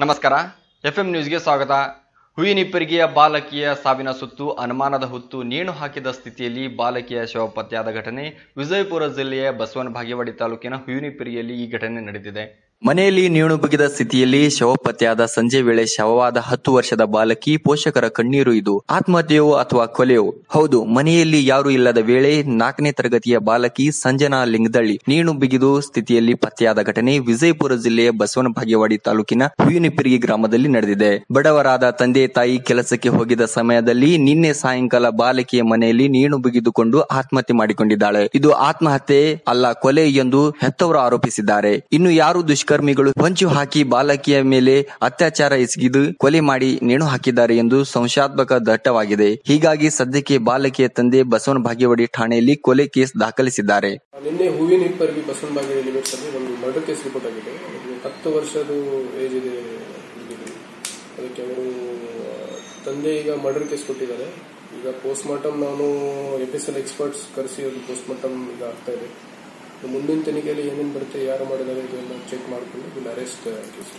ನಮಸ್ಕಾರ. F M ನ್ಯೂಸ್ಗೆ ಸ್ವಾಗತ. ಹುಯಿನಿಪ್ಪರಿಗೆಯ ಬಾಲಕಿಯ ಸಾವಿನ ಸುತ್ತು, ಅನುಮಾನದ ಹುತ್ತು, ನೇಣು ಹಾಕಿದ ಸ್ಥಿತಿಯಲ್ಲಿ ಬಾಲಕಿಯ ಶವ ಪತ್ತೆಯಾದ ಘಟನೆ ವಿಜಯಪುರ ಜಿಲ್ಲೆಯ ಬಸವನ ಭಾಗೇವಾಡಿ ತಾಲೂಕಿನ ಹುಯಿನಿಪ್ಪರಿಗೆಯಲ್ಲಿ ಈ ಘಟನೆ ನಡೆದಿದೆ. ಮನೆಯಲ್ಲಿ ನೇಣು ಬುಗಿದ ಸ್ಥಿತಿಯಲ್ಲಿ ಶವ ಪತ್ತೆಯಾದ ಸಂಜೆ ವೇಳೆ ಶವವಾದ ಹತ್ತು ವರ್ಷದ ಬಾಲಕಿ ಪೋಷಕರ ಕಣ್ಣೀರು ಇದು. ಆತ್ಮಹತ್ಯೆಯೋ ಅಥವಾ ಕೊಲೆಯೋ? ಹೌದು, ಮನೆಯಲ್ಲಿ ಯಾರು ಇಲ್ಲದ ವೇಳೆ ನಾಲ್ಕನೇ ತರಗತಿಯ ಬಾಲಕಿ ಸಂಜನಾ ಲಿಂಗದಳ್ಳಿ ನೇಣು ಬಿಗಿದು ಸ್ಥಿತಿಯಲ್ಲಿ ಪತ್ತೆಯಾದ ಘಟನೆ ವಿಜಯಪುರ ಜಿಲ್ಲೆಯ ಬಸವನ ಭಾಗ್ಯವಾಡಿ ತಾಲೂಕಿನ ಹುಯಿನಿಪಿರಿಗಿ ಗ್ರಾಮದಲ್ಲಿ ನಡೆದಿದೆ. ಬಡವರಾದ ತಂದೆ ತಾಯಿ ಕೆಲಸಕ್ಕೆ ಹೋಗಿದ ಸಮಯದಲ್ಲಿ ನಿನ್ನೆ ಸಾಯಂಕಾಲ ಬಾಲಕಿಯ ಮನೆಯಲ್ಲಿ ನೇಣು ಬಿಗಿದುಕೊಂಡು ಆತ್ಮಹತ್ಯೆ ಮಾಡಿಕೊಂಡಿದ್ದಾಳೆ. ಇದು ಆತ್ಮಹತ್ಯೆ ಅಲ್ಲ, ಕೊಲೆ ಎಂದು ಹೆತ್ತವರು ಆರೋಪಿಸಿದ್ದಾರೆ. ಇನ್ನು ಯಾರು ದುಷ್ಕರ್ಮಿಗಳು ಹೊಂಚು ಹಾಕಿ ಬಾಲಕಿಯ ಮೇಲೆ ಅತ್ಯಾಚಾರ ಎಸಗಿದು ಕೊಲೆ ಮಾಡಿ ನೇಣು ಹಾಕಿದ್ದಾರೆ ಎಂದು ಸಂಶಯಾತ್ಮಕ ದಟ್ಟವಾಗಿದೆ. ಹೀಗಾಗಿ ಸದ್ಯಕ್ಕೆ ಬಾಲಕಿಯ ತಂದೆ ಬಸವನ ಭಾಗ್ಯವಾಡಿ ಠಾಣೆಯಲ್ಲಿ ಕೊಲೆ ಕೇಸ್ ದಾಖಲಿಸಿದ್ದಾರೆ. ನಿನ್ನೆ ಹೂವಿನ ಇಪ್ಪರಿಗೆ ಬಸವನ ಲಿಮಿಟ್ಸ್ ಒಂದು ಮರ್ಡರ್ ಕೇಸ್ ರಿಪೋರ್ಟ್ ಆಗಿದೆ. ಹತ್ತು ವರ್ಷದ ಏಜ್ ಇದೆ ಅದಕ್ಕೆ ಅವರು ತಂದೆ ಈಗ ಮರ್ಡರ್ ಕೇಸ್ ಕೊಟ್ಟಿದ್ದಾರೆ. ಈಗ ಪೋಸ್ಟ್ ಮಾರ್ಟಮ್ ನಾನು ಎಫ್ ಎಸ್ ಎಲ್ ಎಕ್ಸ್ಪರ್ಟ್ಸ್ ಕರೆಸಿ ಅದು ಪೋಸ್ಟ್ ಮಾರ್ಟಮ್ ಈಗ ಆಗ್ತಾ ಇದೆ. ಮುಂದಿನ ತನಿಖೆಯಲ್ಲಿ ಏನೇನು ಬರುತ್ತೆ, ಯಾರು ಮಾಡಿದ್ದಾರೆ ಚೆಕ್ ಮಾಡಿಕೊಂಡು ಅರೆಸ್ಟ್ ಕೇಸ್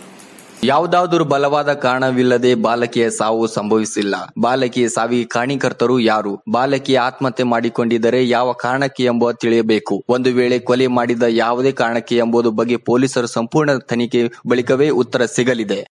ಯಾವುದಾದರೂ ಬಲವಾದ ಕಾರಣವಿಲ್ಲದೆ ಬಾಲಕಿಯ ಸಾವು ಸಂಭವಿಸಿಲ್ಲ. ಬಾಲಕಿಯ ಸಾವಿಗೆ ಕಾರಣೀಕರ್ತರು ಯಾರು? ಬಾಲಕಿಯ ಆತ್ಮಹತ್ಯೆ ಮಾಡಿಕೊಂಡಿದ್ದರೆ ಯಾವ ಕಾರಣಕ್ಕೆ ಎಂಬುದು ತಿಳಿಯಬೇಕು. ಒಂದು ವೇಳೆ ಕೊಲೆ ಮಾಡಿದ ಯಾವುದೇ ಕಾರಣಕ್ಕೆ ಎಂಬುದು ಬಗ್ಗೆ ಪೊಲೀಸರು ಸಂಪೂರ್ಣ ತನಿಖೆ ಬಳಿಕವೇ ಉತ್ತರ ಸಿಗಲಿದೆ.